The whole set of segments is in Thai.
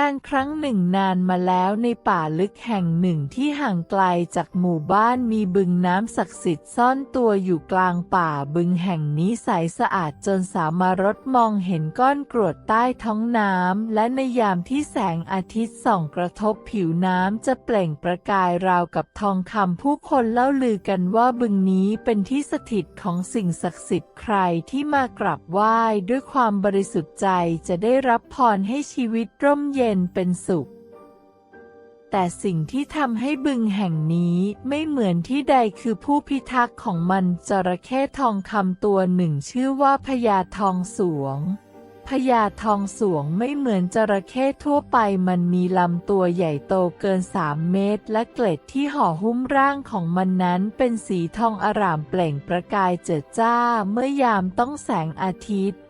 การครั้งหนึ่งนานมาแล้วในป่าลึกแห่งหนึ่งที่ห่างไกลจากหมู่บ้านมีบึงน้ำศักดิ์สิทธิ์ซ่อนตัวอยู่กลางป่าบึงแห่งนี้ใสสะอาดจนสามารถมองเห็นก้อนกรวดใต้ท้องน้ำและในยามที่แสงอาทิตย์ส่องกระทบผิวน้ำจะเปล่งประกายราวกับทองคำผู้คนเล่าลือกันว่าบึงนี้เป็นที่สถิตของสิ่งศักดิ์สิทธิ์ใครที่มากราบไหว้ด้วยความบริสุทธิ์ใจจะได้รับพรให้ชีวิตร่มเย็นเป็นสุข แต่สิ่งที่ทำให้บึงแห่งนี้ไม่เหมือนที่ใดคือผู้พิทักษ์ของมันจระเข้ทองคำตัวหนึ่งชื่อว่าพญาทองสวงพญาทองสวงไม่เหมือนจระเข้ทั่วไปมันมีลำตัวใหญ่โตเกินสามเมตร และเกล็ดที่ห่อหุ้มร่างของมันนั้นเป็นสีทองอร่ามเปล่งประกายเจิดจ้าเมื่อยามต้องแสงอาทิตย์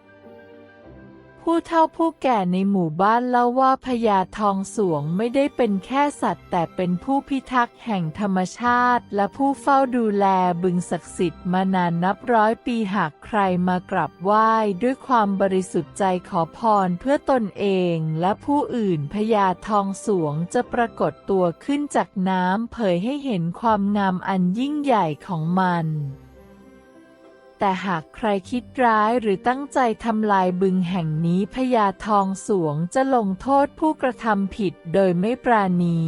ผู้เฒ่าผู้แก่ในหมู่บ้านเล่าว่าพญาทองสวงไม่ได้เป็นแค่สัตว์ แต่เป็นผู้พิทักษ์แห่งธรรมชาติ และผู้เฝ้าดูแลบึงศักดิ์สิทธิ์มานานนับร้อยปีหากใครมากราบไหว้ด้วยความบริสุทธิ์ใจขอพรเพื่อตนเองและผู้อื่นพญาทองสวงจะปรากฏตัวขึ้นจากน้ำเผยให้เห็นความงามอันยิ่งใหญ่ของมัน แต่หากใครคิดร้ายหรือตั้งใจทำลายบึงแห่งนี้พญาทองสวงจะลงโทษผู้กระทำผิดโดยไม่ปราณี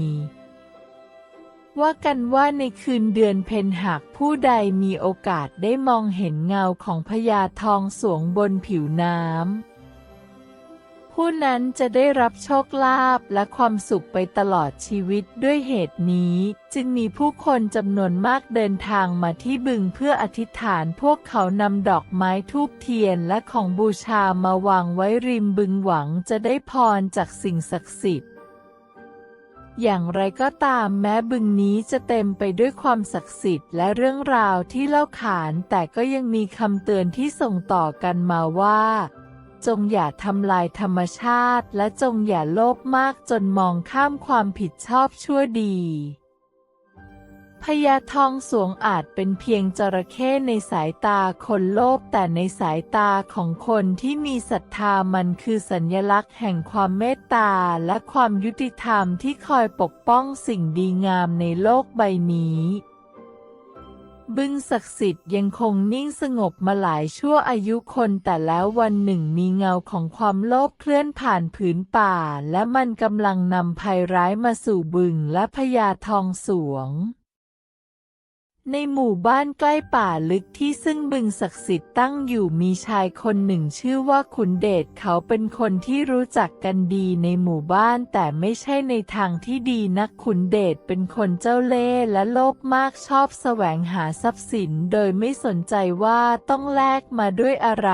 ว่ากันว่าในคืนเดือนเพ็ญหากผู้ใดมีโอกาสได้มองเห็นเงาของพญาทองสวงบนผิวน้ำ ผู้นั้นจะได้รับโชคลาภและความสุขไปตลอดชีวิตด้วยเหตุนี้ จึงมีผู้คนจำนวนมากเดินทางมาที่บึงเพื่ออธิษฐานพวกเขานำดอกไม้ทูบเทียนและของบูชามาวางไว้ริมบึงหวังจะได้พรจากสิ่งศักดิ์สิทธิ์อย่างไรก็ตามแม้บึงนี้จะเต็มไปด้วยความศักดิ์สิทธิ์และเรื่องราวที่เล่าขาน แต่ก็ยังมีคำเตือนที่ส่งต่อกันมาว่า จงอย่าทำลายธรรมชาติ และจงอย่าโลภมากจนมองข้ามความผิดชอบชั่วดีพญาทองสวงอาจเป็นเพียงจระเข้ในสายตาคนโลภแต่ในสายตาของคนที่มีศรัทธามันคือสัญลักษณ์แห่งความเมตตาและความยุติธรรมที่คอยปกป้องสิ่งดีงามในโลกใบนี้ บึงศักดิ์สิทธิ์ยังคงนิ่งสงบมาหลายชั่วอายุคนแต่แล้ววันหนึ่งมีเงาของความโลภเคลื่อนผ่านผืนป่า และมันกำลังนำภัยร้ายมาสู่บึงและพญาทองสวง ในหมู่บ้านใกล้ป่าลึกที่ซึ่งบึงศักดิ์สิทธิ์ตั้งอยู่มีชายคนหนึ่งชื่อว่าขุนเดชเขาเป็นคนที่รู้จักกันดีในหมู่บ้านแต่ไม่ใช่ในทางที่ดีนักขุนเดชเป็นคนเจ้าเล่ห์และโลภมากชอบแสวงหาทรัพย์สินโดยไม่สนใจว่าต้องแลกมาด้วยอะไร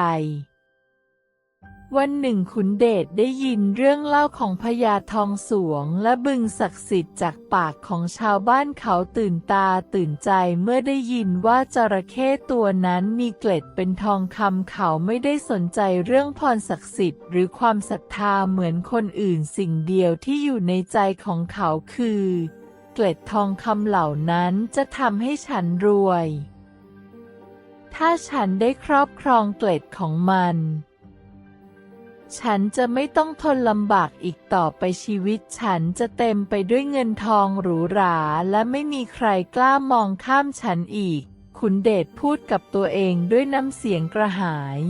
วันหนึ่งขุนเดชได้ยินเรื่องเล่าของพญาทองสวงและบึงศักดิ์สิทธิ์จากปากของชาวบ้านเขาตื่นตาตื่นใจเมื่อได้ยินว่าจระเข้ตัวนั้นมีเกล็ดเป็นทองคำเขาไม่ได้สนใจเรื่องพรศักดิ์สิทธิ์หรือความศรัทธาเหมือนคนอื่นสิ่งเดียวที่อยู่ในใจของเขาคือ เกล็ดทองคำเหล่านั้นจะทำให้ฉันรวย ถ้าฉันได้ครอบครองเกล็ดของมัน ฉันจะไม่ต้องทนลำบากอีกต่อไปชีวิตฉันจะเต็มไปด้วยเงินทองหรูหราและไม่มีใครกล้ามองข้ามฉันอีก ขุนเดชพูดกับตัวเองด้วยน้ำเสียงกระหาย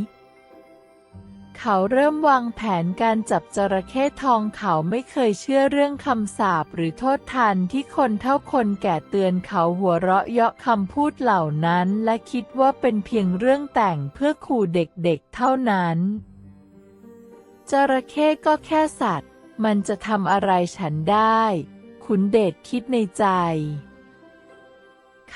เขาเริ่มวางแผนการจับจระเข้ทองเขาไม่เคยเชื่อเรื่องคำสาปหรือโทษทันที่คนเท่าคนแก่เตือนเขาหัวเราะเยาะคำพูดเหล่านั้น และคิดว่าเป็นเพียงเรื่องแต่งเพื่อขู่เด็กๆเท่านั้น จระเข้ก็แค่สัตว์ มันจะทำอะไรฉันได้ ขุนเดชคิดในใจ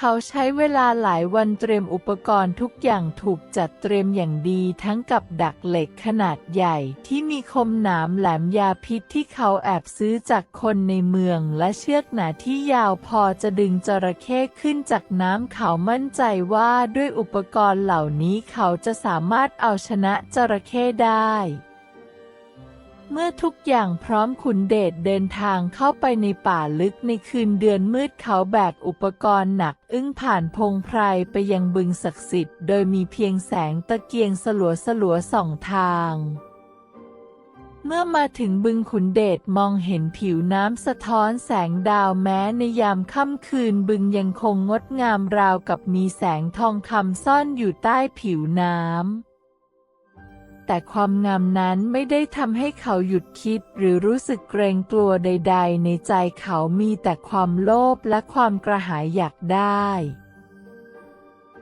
เขาใช้เวลาหลายวันเตรียมอุปกรณ์ทุกอย่างถูกจัดเตรียมอย่างดีทั้งกับดักเหล็กขนาดใหญ่ที่มีคมหนามแหลมยาพิษที่เขาแอบซื้อจากคนในเมืองและเชือกหนาที่ยาวพอจะดึงจระเข้ขึ้นจากน้ำเขามั่นใจว่าด้วยอุปกรณ์เหล่านี้เขาจะสามารถเอาชนะจระเข้ได้ เมื่อทุกอย่างพร้อมขุนเดชเดินทางเข้าไปในป่าลึกในคืนเดือนมืดเขาแบกอุปกรณ์หนัก อึ้งผ่านพงไพรไปยังบึงศักดิ์สิทธิ์โดยมีเพียงแสงตะเกียงสลัวสลัวส่องทาง เมื่อมาถึงบึงขุนเดชมองเห็นผิวน้ำสะท้อนแสงดาวแม้ในยามค่ำคืนบึงยังคงงดงามราวกับมีแสงทองคำซ่อนอยู่ใต้ผิวน้ำ แต่ความงามนั้นไม่ได้ทำให้เขาหยุดคิดหรือรู้สึกเกรงกลัวใด ๆ ในใจเขามีแต่ความโลภและความกระหายอยากได้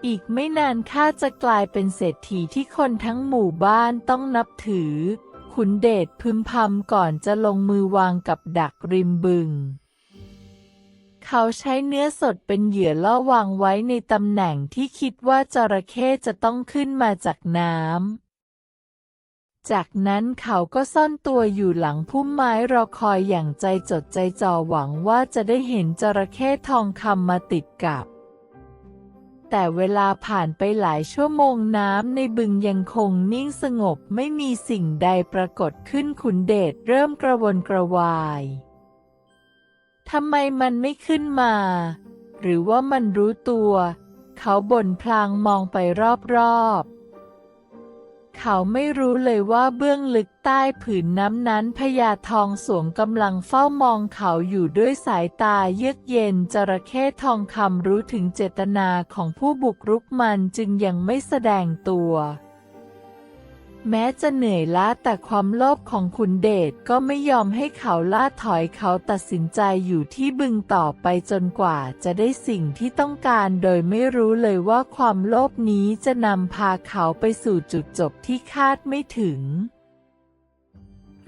อีกไม่นานข้าจะกลายเป็นเศรษฐีที่คนทั้งหมู่บ้านต้องนับถือ ขุนเดชพึมพำก่อนจะลงมือวางกับดักริมบึงเขาใช้เนื้อสดเป็นเหยื่อล่อวางไว้ในตำแหน่งที่คิดว่าจระเข้จะต้องขึ้นมาจากน้ำ จากนั้นเขาก็ซ่อนตัวอยู่หลังพุ่มไม้รอคอยอย่างใจจดใจจ่อหวังว่าจะได้เห็นจระเข้ทองคำมาติดกับ แต่เวลาผ่านไปหลายชั่วโมงน้ำในบึงยังคงนิ่งสงบไม่มีสิ่งใดปรากฏขึ้นขุนเดชเริ่มกระวนกระวายทำไมมันไม่ขึ้นมา หรือว่ามันรู้ตัว เขาบ่นพลางมองไปรอบๆ เขาไม่รู้เลยว่าเบื้องลึกใต้ผืนน้ำนั้นพญาทองสวงกำลังเฝ้ามองเขาอยู่ด้วยสายตาเยือกเย็นจระเข้ทองคำรู้ถึงเจตนาของผู้บุกรุกมันจึงยังไม่แสดงตัว แม้จะเหนื่อยล้าแต่ความโลภของขุนเดชก็ไม่ยอมให้เขาล่าถอยเขาตัดสินใจอยู่ที่บึงต่อไปจนกว่าจะได้สิ่งที่ต้องการโดยไม่รู้เลยว่าความโลภนี้จะนำพาเขาไปสู่จุดจบที่คาดไม่ถึง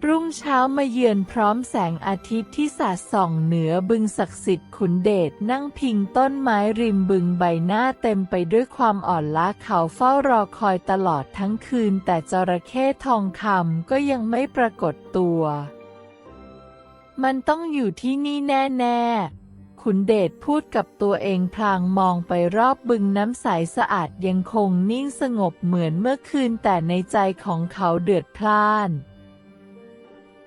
รุ่งเช้ามาเยือนพร้อมแสงอาทิตย์ที่สาดส่องเหนือบึงศักดิ์สิทธิ์ขุนเดชนั่งพิงต้นไม้ริมบึงใบหน้าเต็มไปด้วยความอ่อนล้าเขาเฝ้ารอคอยตลอดทั้งคืน แต่จระเข้ทองคำก็ยังไม่ปรากฏตัว มันต้องอยู่ที่นี่แน่ๆขุนเดชพูดกับตัวเองพลางมองไปรอบบึงน้ำใสสะอาดยังคงนิ่งสงบเหมือนเมื่อคืนแต่ในใจของเขาเดือดพล่าน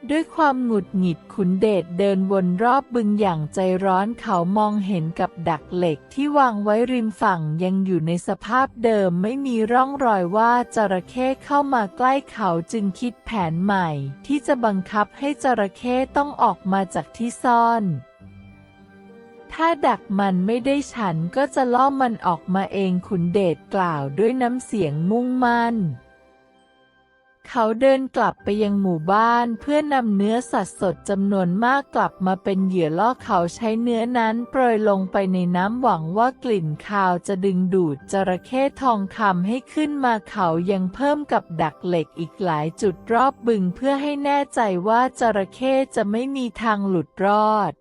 ด้วยความหงุดหงิดขุนเดชเดินวนรอบบึงอย่างใจร้อนเขามองเห็นกับดักเหล็กที่วางไว้ริมฝั่งยังอยู่ในสภาพเดิมไม่มีร่องรอยว่าจระเข้เข้ามาใกล้เขาจึงคิดแผนใหม่ ที่จะบังคับให้จระเข้ต้องออกมาจากที่ซ่อนถ้าดักมันไม่ได้ฉันก็จะล่อมันออกมาเองขุนเดชกล่าวด้วยน้ำเสียงมุ่งมั่น เขาเดินกลับไปยังหมู่บ้านเพื่อนำเนื้อสัตว์สดจำนวนมากกลับมาเป็นเหยื่อล่อเขาใช้เนื้อนั้นโปรยลงไปในน้ำหวังว่ากลิ่นคาวจะดึงดูดจระเข้ทองคำให้ขึ้นมาเขายังเพิ่มกับดักเหล็กอีกหลายจุดรอบบึงเพื่อให้แน่ใจว่าจระเข้จะไม่มีทางหลุดรอด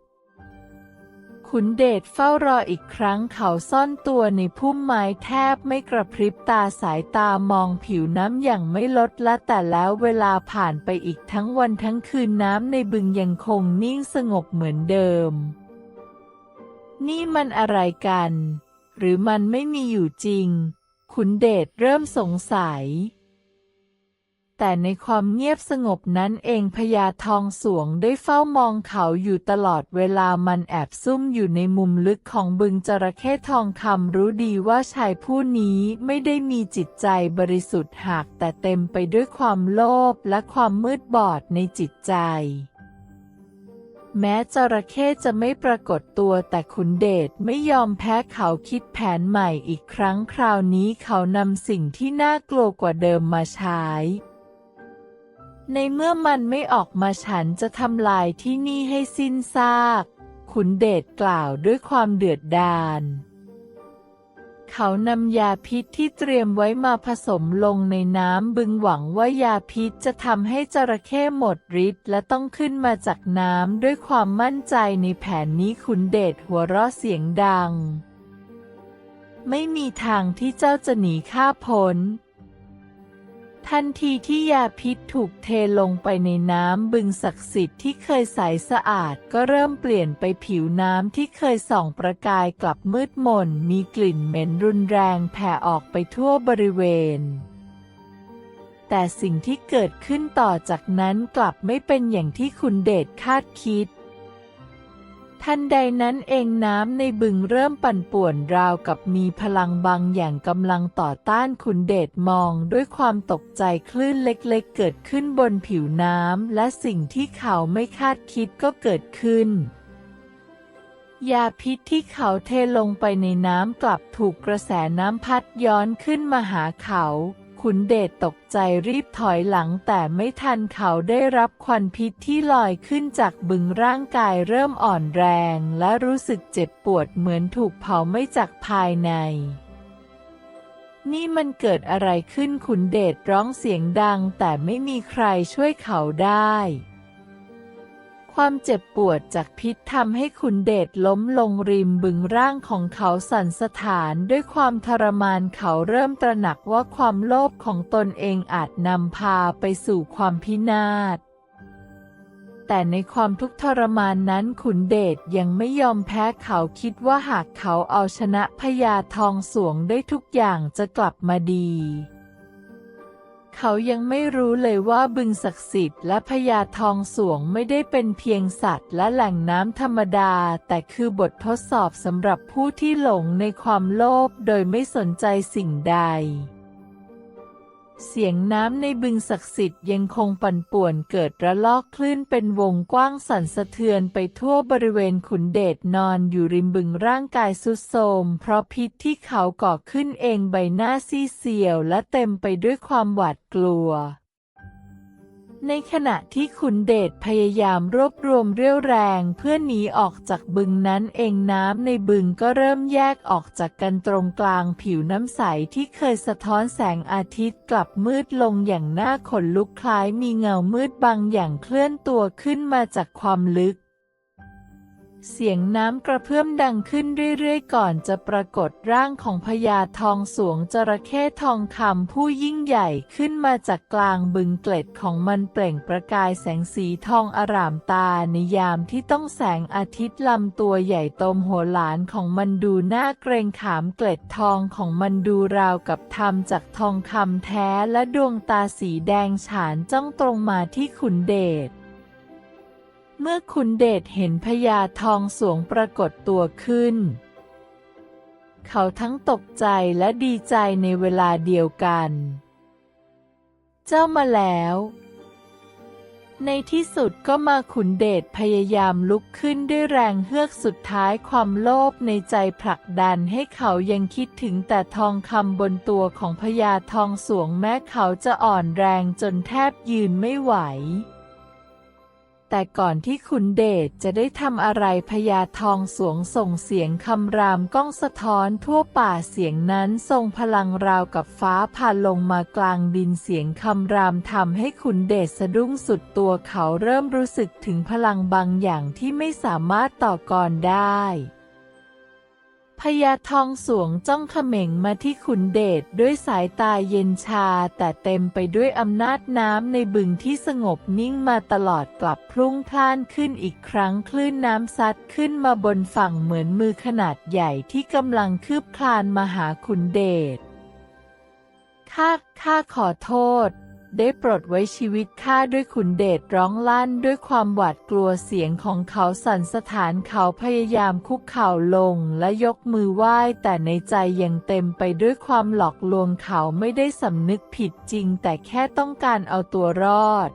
ขุนเดชเฝ้ารออีกครั้งเขาซ่อนตัวในพุ่มไม้แทบไม่กระพริบตาสายตามองผิวน้ำอย่างไม่ลดละแต่แล้วเวลาผ่านไปอีกทั้งวันทั้งคืนน้ำในบึงยังคงนิ่งสงบเหมือนเดิม นี่มันอะไรกัน หรือมันไม่มีอยู่จริง ขุนเดชเริ่มสงสัย แต่ในความเงียบสงบนั้นเองพญาทองสวงได้เฝ้ามองเขาอยู่ตลอดเวลามันแอบซุ่มอยู่ในมุมลึกของบึงจระเข้ทองคำรู้ดีว่าชายผู้นี้ไม่ได้มีจิตใจบริสุทธิ์หากแต่เต็มไปด้วยความโลภและความมืดบอดในจิตใจแม้จระเข้จะไม่ปรากฏตัวแต่ขุนเดชไม่ยอมแพ้เขาคิดแผนใหม่อีกครั้งคราวนี้เขานำสิ่งที่น่ากลัวกว่าเดิมมาใช้ ในเมื่อมันไม่ออกมาฉันจะทำลายที่นี่ให้สิ้นซาก ขุนเดชกล่าวด้วยความเดือดดาล เขานำยาพิษที่เตรียมไว้มาผสมลงในน้ำบึงหวังว่ายาพิษจะทำให้จระเข้หมดฤทธิ์และต้องขึ้นมาจากน้ำด้วยความมั่นใจในแผนนี้ขุนเดชหัวเราะเสียงดัง ไม่มีทางที่เจ้าจะหนีข้าพ้น ทันทีที่ยาพิษถูกเทลงไปในน้ำบึงศักดิ์สิทธิ์ที่เคยใสสะอาดก็เริ่มเปลี่ยนไปผิวน้ำที่เคยส่องประกายกลับมืดมนมีกลิ่นเหม็นรุนแรงแผ่ออกไปทั่วบริเวณ แต่สิ่งที่เกิดขึ้นต่อจากนั้นกลับไม่เป็นอย่างที่คุณเดชคาดคิด ทันใดนั้นเองน้ำในบึงเริ่มปั่นป่วนราวกับมีพลังบางอย่างกำลังต่อต้านขุนเดชมองด้วยความตกใจคลื่นเล็กๆ เกิดขึ้นบนผิวน้ำและสิ่งที่เขาไม่คาดคิดก็เกิดขึ้น ยาพิษที่เขาเทลงไปในน้ำกลับถูกกระแสน้ำพัดย้อนขึ้นมาหาเขา ขุนเดชตกใจรีบถอยหลังแต่ไม่ทันเขาได้รับควันพิษที่ลอยขึ้นจากบึงร่างกายเริ่มอ่อนแรง และรู้สึกเจ็บปวดเหมือนถูกเผาไม่จากภายใน นี่มันเกิดอะไรขึ้นขุนเดชร้องเสียงดังแต่ไม่มีใครช่วยเขาได้ ความเจ็บปวดจากพิษทำให้ขุนเดชล้มลงริมบึงร่างของเขาสั่นสถานด้วยความทรมานเขาเริ่มตระหนักว่าความโลภของตนเองอาจนำพาไปสู่ความพินาศแต่ในความทุกข์ทรมานนั้นขุนเดชยังไม่ยอมแพ้เขาคิดว่าหากเขาเอาชนะพญาทองสวงได้ทุกอย่างจะกลับมาดี เขายังไม่รู้เลยว่าบึงศักดิ์สิทธิ์และพญาทองสวงไม่ได้เป็นเพียงสัตว์และแหล่งน้ำธรรมดา แต่คือบททดสอบสำหรับผู้ที่หลงในความโลภโดยไม่สนใจสิ่งใด เสียงน้ำในบึงศักดิ์สิทธิ์ยังคงปั่นป่วนเกิดระลอกคลื่นเป็นวงกว้างสั่นสะเทือนไปทั่วบริเวณขุนเดชนอนอยู่ริมบึงร่างกายสุดโทรมเพราะพิษที่เขาก่อขึ้นเองใบหน้าซีเซียวและเต็มไปด้วยความหวาดกลัว ในขณะที่ขุนเดชพยายามรวบรวมเรี่ยวแรงเพื่อหนีออกจากบึงนั้นเองน้ำในบึงก็เริ่มแยกออกจากกันตรงกลางผิวน้ำใสที่เคยสะท้อนแสงอาทิตย์กลับมืดลงอย่างน่าขนลุกคล้ายมีเงามืดบางอย่างเคลื่อนตัวขึ้นมาจากความลึก เสียงน้ำกระเพื่อมดังขึ้นเรื่อยๆ ก่อนจะปรากฏร่างของพญาทองสวงจระเข้ทองคำผู้ยิ่งใหญ่ขึ้นมาจากกลางบึงเกล็ดของมันเปล่งประกายแสงสีทองอร่ามตาในยามที่ต้องแสงอาทิตย์ลำตัวใหญ่โตมโหฬารของมันดูน่าเกรงขามเกล็ดทองของมันดูราวกับทำจากทองคำแท้และดวงตาสีแดงฉานจ้องตรงมาที่ขุนเดช เมื่อขุนเดชเห็นพญาทองสวงปรากฏตัวขึ้น เขาทั้งตกใจและดีใจในเวลาเดียวกัน เจ้ามาแล้ว ในที่สุดก็มาขุนเดชพยายามลุกขึ้นด้วยแรงเฮือกสุดท้ายความโลภในใจผลักดันให้เขายังคิดถึงแต่ทองคำบนตัวของพญาทองสวงแม้เขาจะอ่อนแรงจนแทบยืนไม่ไหว แต่ก่อนที่ขุนเดชจะได้ทำอะไรพญาทองสวงส่งเสียงคำรามก้องสะท้อนทั่วป่าเสียงนั้นทรงพลังราวกับฟ้าผ่าลงมากลางดินเสียงคำรามทำให้ขุนเดชสะดุ้งสุดตัวเขาเริ่มรู้สึกถึงพลังบางอย่างที่ไม่สามารถต่อกรได้ พญาทองสวงจ้องเขม่งมาที่ขุนเดชด้วยสายตาเย็นชา แต่เต็มไปด้วยอำนาจน้ำในบึงที่สงบนิ่งมาตลอดกลับพลุ่งพล่านขึ้นอีกครั้งคลื่นน้ำซัดขึ้นมาบนฝั่งเหมือนมือขนาดใหญ่ที่กำลังคืบคลานมาหาขุนเดชข้าข้าขอโทษ ได้ปลดไว้ชีวิตข้าด้วยขุนเดชร้องลั่นด้วยความหวาดกลัวเสียงของเขาสั่นสถานเขาพยายามคุกเข่าลงและยกมือไหว้แต่ในใจยังเต็มไปด้วยความหลอกลวงเขาไม่ได้สำนึกผิดจริงแต่แค่ต้องการเอาตัวรอด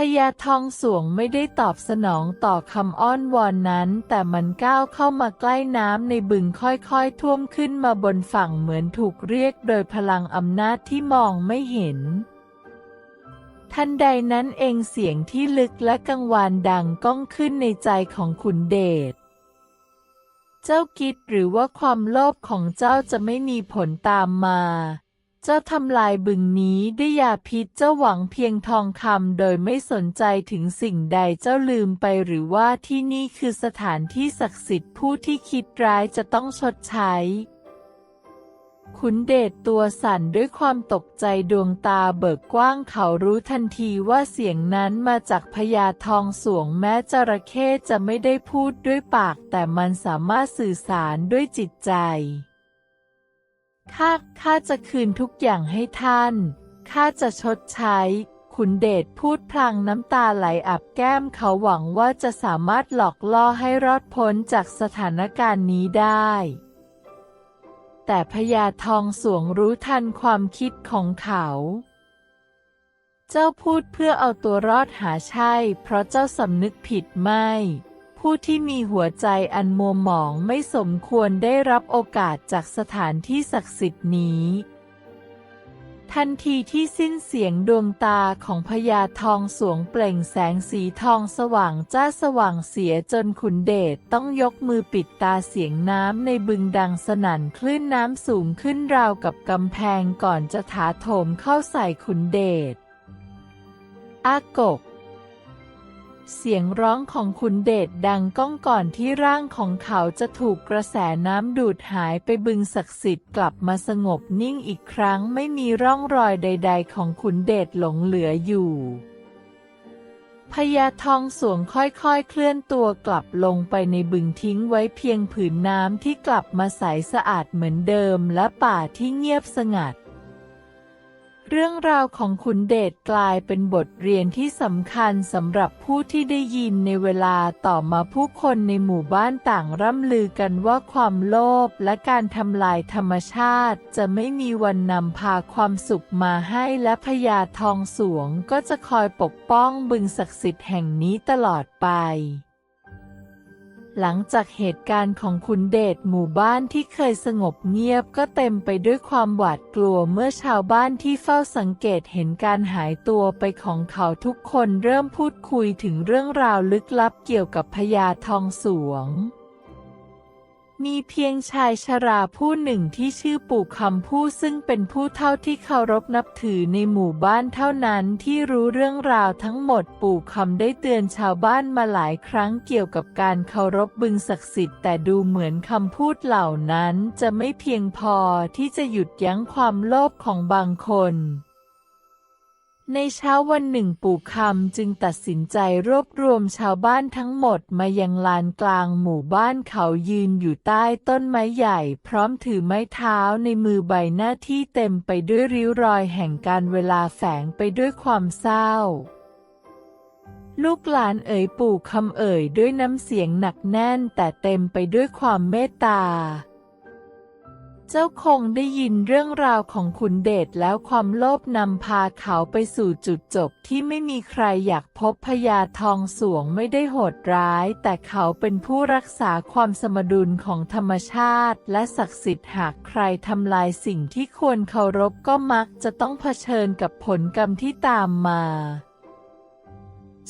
พญาทองสวงไม่ได้ตอบสนองต่อคำอ้อนวอนนั้น แต่มันก้าวเข้ามาใกล้น้ำในบึงค่อยๆ ท่วมขึ้นมาบนฝั่งเหมือนถูกเรียกโดยพลังอำนาจที่มองไม่เห็น ทันใดนั้นเองเสียงที่ลึกและกังวานดังก้องขึ้นในใจของขุนเดชเจ้าคิดหรือว่าความโลภของเจ้าจะไม่มีผลตามมา เจ้าทำลายบึงนี้ด้วยยาพิษเจ้าหวังเพียงทองคำโดยไม่สนใจถึงสิ่งใดเจ้าลืมไปหรือว่าที่นี่คือสถานที่ศักดิ์สิทธิ์ผู้ที่คิดร้ายจะต้องชดใช้ขุนเดชตัวสั่นด้วยความตกใจดวงตาเบิกกว้างเขารู้ทันทีว่าเสียงนั้นมาจากพญาทองสวงแม้จระเข้จะไม่ได้พูดด้วยปากแต่มันสามารถสื่อสารด้วยจิตใจ ข้า ข้าจะคืนทุกอย่างให้ท่าน ข้าจะชดใช้ ขุนเดชพูดพลางน้ำตาไหลอาบแก้มเขาหวังว่าจะสามารถหลอกล่อให้รอดพ้นจากสถานการณ์นี้ได้ แต่พญาทองสวงรู้ทันความคิดของเขา เจ้าพูดเพื่อเอาตัวรอดหาใช่ เพราะเจ้าสำนึกผิดไม่ ผู้ที่มีหัวใจอันมัวหมองไม่สมควรได้รับโอกาสจากสถานที่ศักดิ์สิทธิ์นี้ ทันทีที่สิ้นเสียงดวงตาของพญาทองสวงเปล่งแสงสีทองสว่างจ้าสว่างเสียจนขุนเดชต้องยกมือปิดตาเสียงน้ำในบึงดังสนั่นคลื่นน้ำสูงขึ้นราวกับกำแพงก่อนจะถาโถมเข้าใส่ขุนเดชอากก เสียงร้องของขุนเดชดังก้องก่อนที่ร่างของเขาจะถูกกระแสน้ำดูดหายไปบึงศักดิ์สิทธิ์กลับมาสงบนิ่งอีกครั้งไม่มีร่องรอยใด ๆ ของขุนเดชหลงเหลืออยู่พญาทองสวงค่อยๆ เคลื่อนตัวกลับลงไปในบึงทิ้งไว้เพียงผืนน้ำที่กลับมาใสสะอาดเหมือนเดิมและป่าที่เงียบสงัด เรื่องราวของขุนเดชกลายเป็นบทเรียนที่สำคัญสำหรับผู้ที่ได้ยินในเวลาต่อมาผู้คนในหมู่บ้านต่างร่ำลือกันว่าความโลภและการทำลายธรรมชาติ จะไม่มีวันนำพาความสุขมาให้และพญาทองสวงก็จะคอยปกป้องบึงศักดิ์สิทธิ์แห่งนี้ตลอดไป หลังจากเหตุการณ์ของคุณเดชหมู่บ้านที่เคยสงบเงียบก็เต็มไปด้วยความหวาดกลัวเมื่อชาวบ้านที่เฝ้าสังเกตเห็นการหายตัวไปของเขาทุกคนเริ่มพูดคุยถึงเรื่องราวลึกลับเกี่ยวกับพญาทองสวง มีเพียงชายชราผู้หนึ่งที่ชื่อปู่คำผู้ซึ่งเป็นผู้เฒ่าที่เคารพนับถือในหมู่บ้านเท่านั้นที่รู้เรื่องราวทั้งหมดปู่คำได้เตือนชาวบ้านมาหลายครั้งเกี่ยวกับการเคารพบึงศักดิ์สิทธิ์แต่ดูเหมือนคำพูดเหล่านั้นจะไม่เพียงพอที่จะหยุดยั้งความโลภของบางคน ในเช้าวันหนึ่งปู่คำจึงตัดสินใจรวบรวมชาวบ้านทั้งหมดมายังลานกลางหมู่บ้านเขายืนอยู่ใต้ต้นไม้ใหญ่ พร้อมถือไม้เท้าในมือใบหน้าที่เต็มไปด้วยริ้วรอยแห่งการเวลาแฝงไปด้วยความเศร้า ลูกหลานเอ่ยปู่คำเอ่ยด้วยน้ำเสียงหนักแน่นแต่เต็มไปด้วยความเมตตา เจ้าคงได้ยินเรื่องราวของขุนเดชแล้วความโลภนำพาเขาไปสู่จุดจบที่ไม่มีใครอยากพบพญาทองสวงไม่ได้โหดร้าย แต่เขาเป็นผู้รักษาความสมดุลของธรรมชาติ และศักดิ์สิทธิ์หากใครทำลายสิ่งที่ควรเคารพก็มักจะต้องเผชิญกับผลกรรมที่ตามมา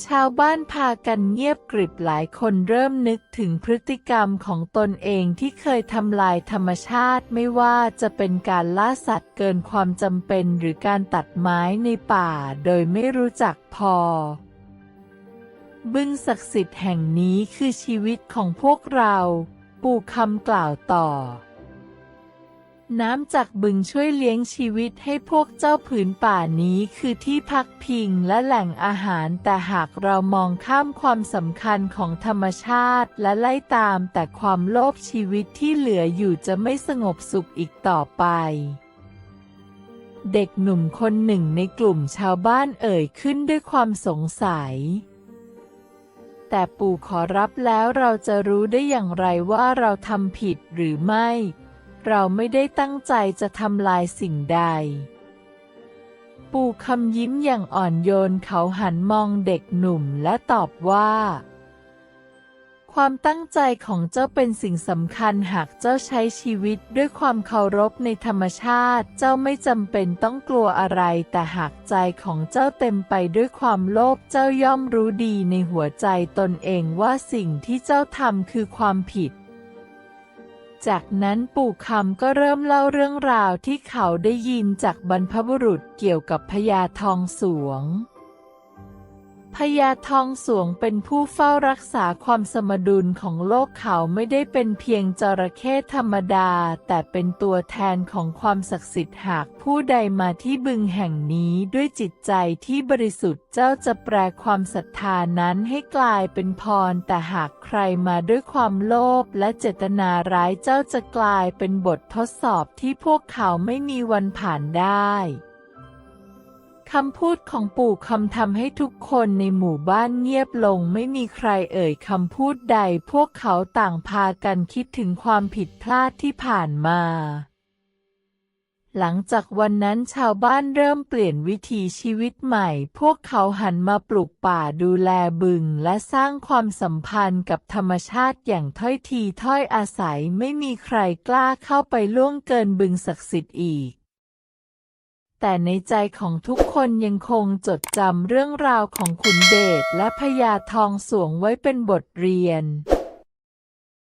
ชาวบ้านพากันเงียบกริบหลายคนเริ่มนึกถึงพฤติกรรมของตนเองที่เคยทำลายธรรมชาติไม่ว่าจะเป็นการล่าสัตว์เกินความจำเป็นหรือการตัดไม้ในป่าโดยไม่รู้จักพอ บึงศักดิ์สิทธิ์แห่งนี้คือชีวิตของพวกเรา ปู่คำกล่าวต่อ น้ำจากบึงช่วยเลี้ยงชีวิตให้พวกเจ้าผืนป่านี้คือที่พักพิงและแหล่งอาหารแต่หากเรามองข้ามความสำคัญของธรรมชาติและไล่ตามแต่ความโลภชีวิตที่เหลืออยู่จะไม่สงบสุขอีกต่อไป เด็กหนุ่มคนหนึ่งในกลุ่มชาวบ้านเอ่ยขึ้นด้วยความสงสัยแต่ปู่ขอรับแล้วเราจะรู้ได้อย่างไรว่าเราทำผิดหรือไม่ เราไม่ได้ตั้งใจจะทำลายสิ่งใด ปู่คำยิ้มอย่างอ่อนโยนเขาหันมองเด็กหนุ่มและตอบว่า ความตั้งใจของเจ้าเป็นสิ่งสำคัญหากเจ้าใช้ชีวิตด้วยความเคารพในธรรมชาติ เจ้าไม่จำเป็นต้องกลัวอะไร แต่หากใจของเจ้าเต็มไปด้วยความโลภเจ้าย่อมรู้ดีในหัวใจตนเองว่าสิ่งที่เจ้าทำคือความผิด จากนั้นปู่คำก็เริ่มเล่าเรื่องราวที่เขาได้ยินจากบรรพบุรุษเกี่ยวกับพญาทองสวง พญาทองสวงเป็นผู้เฝ้ารักษาความสมดุลของโลกเขาไม่ได้เป็นเพียงจระเข้ธรรมดา แต่เป็นตัวแทนของความศักดิ์สิทธิ์หากผู้ใดมาที่บึงแห่งนี้ด้วยจิตใจที่บริสุทธิ์เจ้าจะแปลความศรัทธานั้นให้กลายเป็นพร แต่หากใครมาด้วยความโลภและเจตนาร้ายเจ้าจะกลายเป็นบททดสอบที่พวกเขาไม่มีวันผ่านได้ คำพูดของปู่คำทำให้ทุกคนในหมู่บ้านเงียบลงไม่มีใครเอ่ยคำพูดใด พวกเขาต่างพากันคิดถึงความผิดพลาดที่ผ่านมา หลังจากวันนั้นชาวบ้านเริ่มเปลี่ยนวิถีชีวิตใหม่ พวกเขาหันมาปลูกป่าดูแลบึง และสร้างความสัมพันธ์กับธรรมชาติอย่างถ้อยทีถ้อยอาศัยไม่มีใครกล้าเข้าไปล่วงเกินบึงศักดิ์สิทธิ์อีก แต่ในใจของทุกคนยังคงจดจำเรื่องราวของขุนเดชและพญาทองสวงไว้เป็นบทเรียน